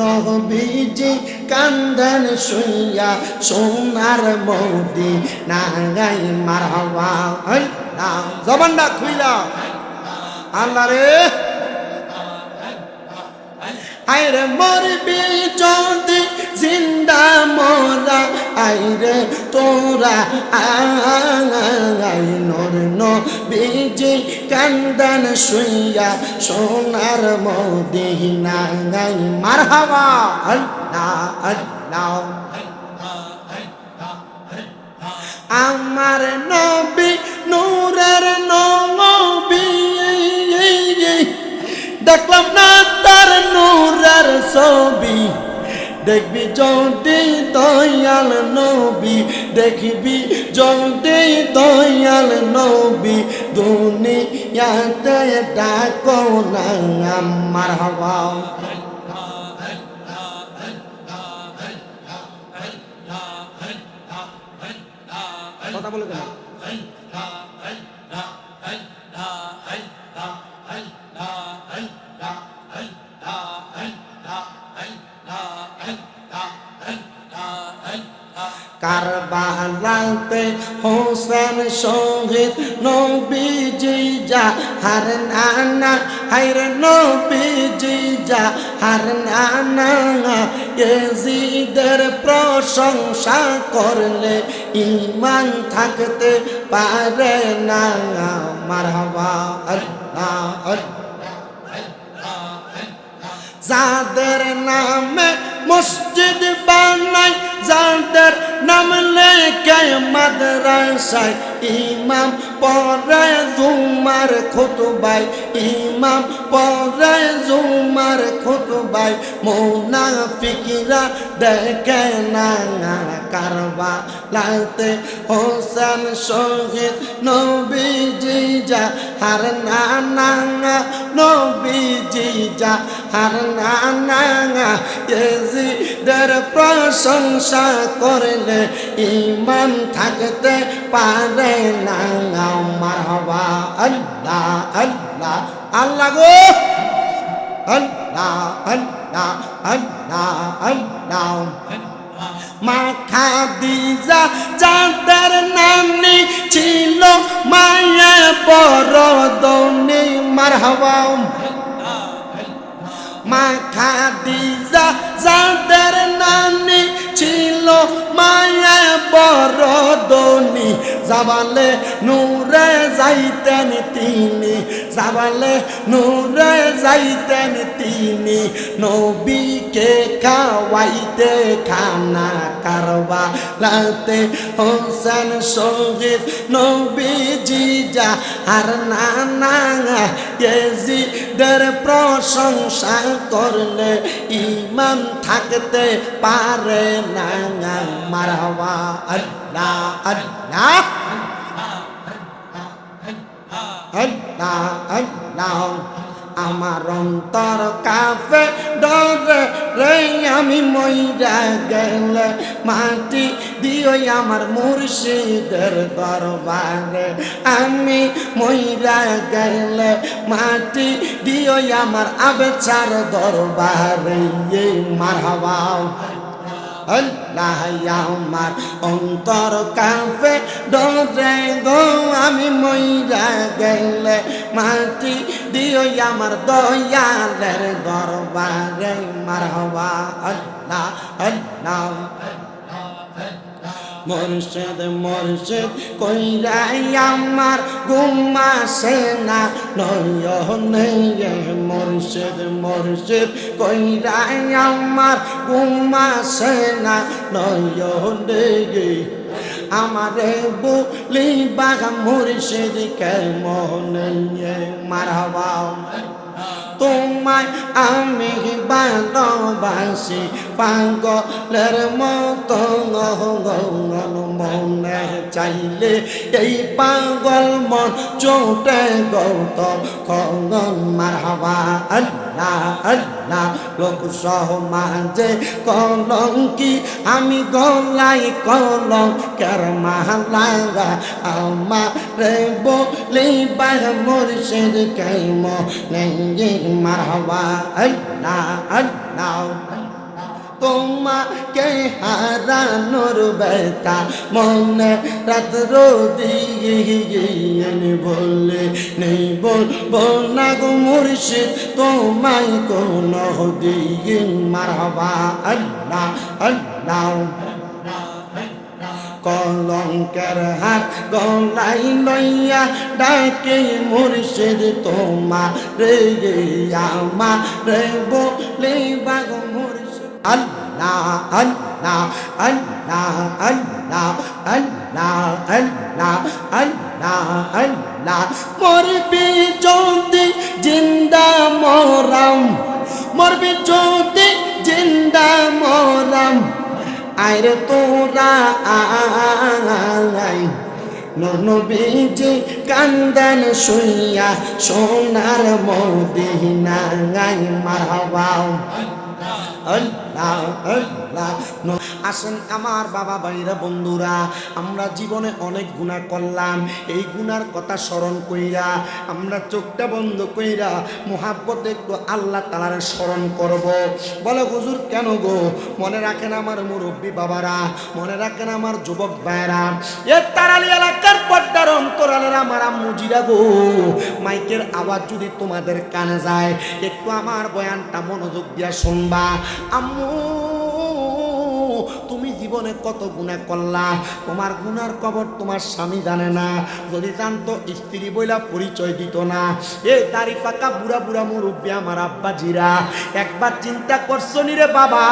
নবীজি কান্দন শুইয়া সোনার মৌদি নাগাই মারহাবা না, জবানটা খুইলা। আল্লাহ রে। আইরে মরবি যদি জিন্দা আইরে, তোরা আই নর নবীজি, কান্দন শুইয়া সোনার মদিনা গাই মারহাবা আল্লাহ আল্লাহ। আমার নবী, নূরের নবী। দেখলাম না তার নূরের ছবি। দেখবি যদি দয়াল নবী, দেখবি যদি দয়াল নবী, দুনিয়াতে ডাকো না আমার হওয়া। কথা বলে কেন? হোসেন শহীদ নবীজি যা হার নানা হাইর নবীজি যা হার নানা এজিদের প্রশংসা করলে ইমান থাকতে পারে না মারহাবা যাদের নামে মসজিদ মাদ্রাসায় ইমাম পরে জুমার খুতবাই ইমাম পরে জুমার খুতবাই মৌনাফিকিরা দেখে না। কারবা, লাতে হোসেন শহীদ নবীজি যা হার না, নবীজি যা হার না। এজিদের প্রশংসা করলে ইমান থাকতে পারে না। আমার হবা আল্লাহ আল্লাহ আল্লাহ গো। আল্লাহ আল্লাহ আল্লাহ আল্লাহ। মা খাদিজা যাদের নামনি ছিল মায়া বড় দৌনি মারহাবা মা খাদিজা যাদের নানি ছিল মায়া বড় দনি যাবালে নূরে যাইতেন তিনি, যাবালে নূরে যাইতেন তিনি। নবীকে খাওয়াইতে খানা কারবা লাতে হোসেন শহীদ নবীজি যা আর নানা দের প্রশংসা করলে ইমান থাকতে পারে না মারবা আল্লাহ আল্লাহ আল্লাহ আল্লাহ আমার অন্তর কাফে ডরে রে আমি মইরা গেলে মাটি দিও আমার মুর্শিদের দরবারে আমি মইরা গেলে মাটি দিও আমার আবেচার দরবারে মারহাবা আল্লাহ আমার অন্তর কাফে ডরে গো আমি মইরা গেলে মাটি দিও আমার দয়ালের দরবারে। মারহবা আল্লাহ আল্লাহ। মুর্শিদ মুর্শিদ কইরাই আমার গুম্মা সেনা নয়নে মুর্শিদ মুর্শিদ কইরাই আমার গুম্মা সেনা নয়নে আমারে বলি বাঘা মুর্শিদ কে মোহনে মারহাবা তোমায় আমি ভালোবাসি। পাগলের মতো মনে চাইলে এই পাগল মন চোটে গৌতম খগন মারহাবা, আল্লাহ আল্লাহ, লোক সমাজে কলঙ্কি আমি গলাই কলম কের মালাগা আমার বলি বাহ মুর্শিদ কাইম নেই? মারহাবা তোমাকে হারানোর ব্যথা মনে রাত দিয়ে বললে নেই বল না গো মুর্শিদ, তোমায় কোন দিন মারহাবা আল্লাহ আল্লাহ। কলঙ্কের হাত গলাই লইয়া ডাকে, মুর্শিদ তোমা রে আমা রে বলে বাগ মুর্শিদ। আল্লাহ আল্লাহ আল্লাহ আল্লাহ আল্লাহ আল্লাহ আল্লাহ আল্লাহ। মরবি যদি জিন্দা মরাম, মরবি যদি আয়ের তোরা আয়। নবীজি কান্দন শুইয়া সোনার মদিনায় মাওয়া। আসেন আমার বাবা ভাইরা বন্ধুরা, আমরা জীবনে অনেক গুণা করলাম। এই গুনার কথা স্মরণ কইরা, আমরা চোখটা বন্ধ কইরা, মোহাব্বতে একটু আল্লাহ তালার স্মরণ করব। বলে হুজুর, কেন গো? মনে রাখেন আমার মুরব্বী বাবারা, মনে রাখেন আমার যুবক ভাইরা তারালি এলাকার পর্দার অন্তরালের আমার আম্মুজিরা গো। মাইকের আওয়াজ যদি তোমাদের কানে যায়, একটু আমার বয়ানটা মনোযোগ দিয়া শুনবা। আম্মু জীবনে কত গুণা করলা তোমার গুনার কবর তোমার স্বামী জানে না। যদি জানতো, স্ত্রী বইলা পরিচয় দিত না। এ দাড়ি পাকা বুড়া বুড়া মুরব্বী আমার আব্বা জিরা, একবার চিন্তা করছ নি রে বাবা?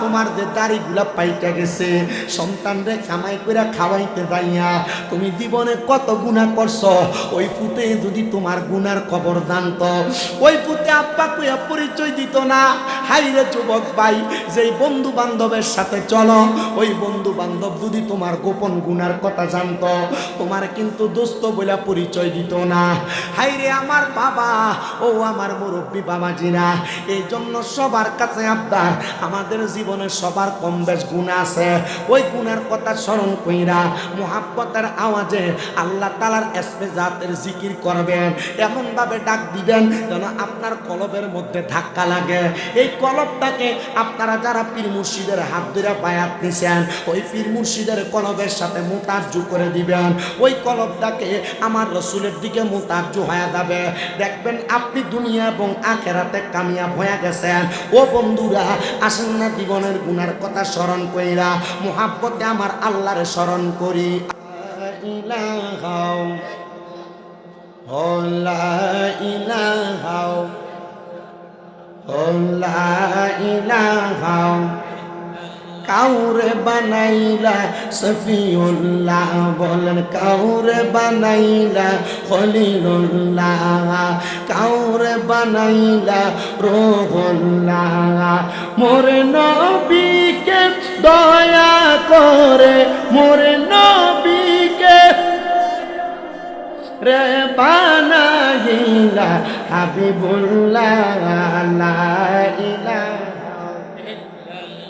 তোমার যে দাড়িগুলা পাইটা গেছে, সন্তানরে কামাই করে খাওয়াইতে যাইয়া তুমি জীবনে কত গুণা করছ? ওই ফুটে যদি তোমার গুনার খবর জানতো, ওই ফুটে আব্বা কুয়া পরিচয় দিত না। হাইরে যুবক ভাই, যেই বন্ধু বান্ধবের সাথে চলো, ওই বন্ধু বান্ধব যদি তোমার গোপন গুনার কথা জানতো, তোমার কিন্তু দোস্ত বলে পরিচয় দিত না। হাইরে আমার বাবা, ও আমার মুরব্বী বাবাজিরা এই জন্য সবার কাছে আবদার, আমাদের জীবনে সবার কম বেশ গুণ আছে। ওই গুণার কথা স্মরণ কইরা, মোহাব্বতের আওয়াজে আল্লাহ তালার জাতের জিকির করবেন। এমনভাবে ডাক দিবেন যেন আপনার কলবের মধ্যে ধাক্কা লাগে। এই কলবটাকে আপনারা যারা পীর মুর্শিদের হাত ধরে বায়াত নিছেন ওই পীর মুর্শিদের কলবের সাথে মোতার্জু করে দিবেন। ওই কলবটাকে আমার রসুলের দিকে মোতার্জু হয়ে যাবে। দেখবেন আপনি দুনিয়া এবং আখেরাতে কামিয়াব হয়ে গেছেন। ও বন্ধুরা, আসেন না জীবনের গুনার কথা স্মরণ কইরা, মোহাব্বতে আমার আল্লাহরে স্মরণ করি। ইলাহা ও লা ইলাহা ও লা ইলাহা কাউরে বানাইলা সফিউল্লাহ বলেন, কাউরে বানাইলা, খলিলুল্লাহ, কাউরে বানাইলা, রোহুল্লাহ, মোরে নবীকে দয়া করে, মোরে নবীকে রে বানাইলা, হাবিবুল্লাহ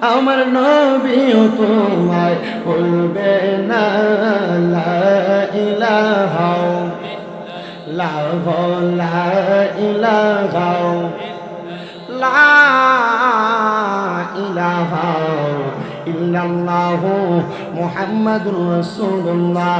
আমার নবীও তোমায় বলবে না, লা ইলাহা লা লা ইলাহা লা ইলাহা ইল্লাল্লাহ মুহাম্মাদুর রাসূলুল্লাহ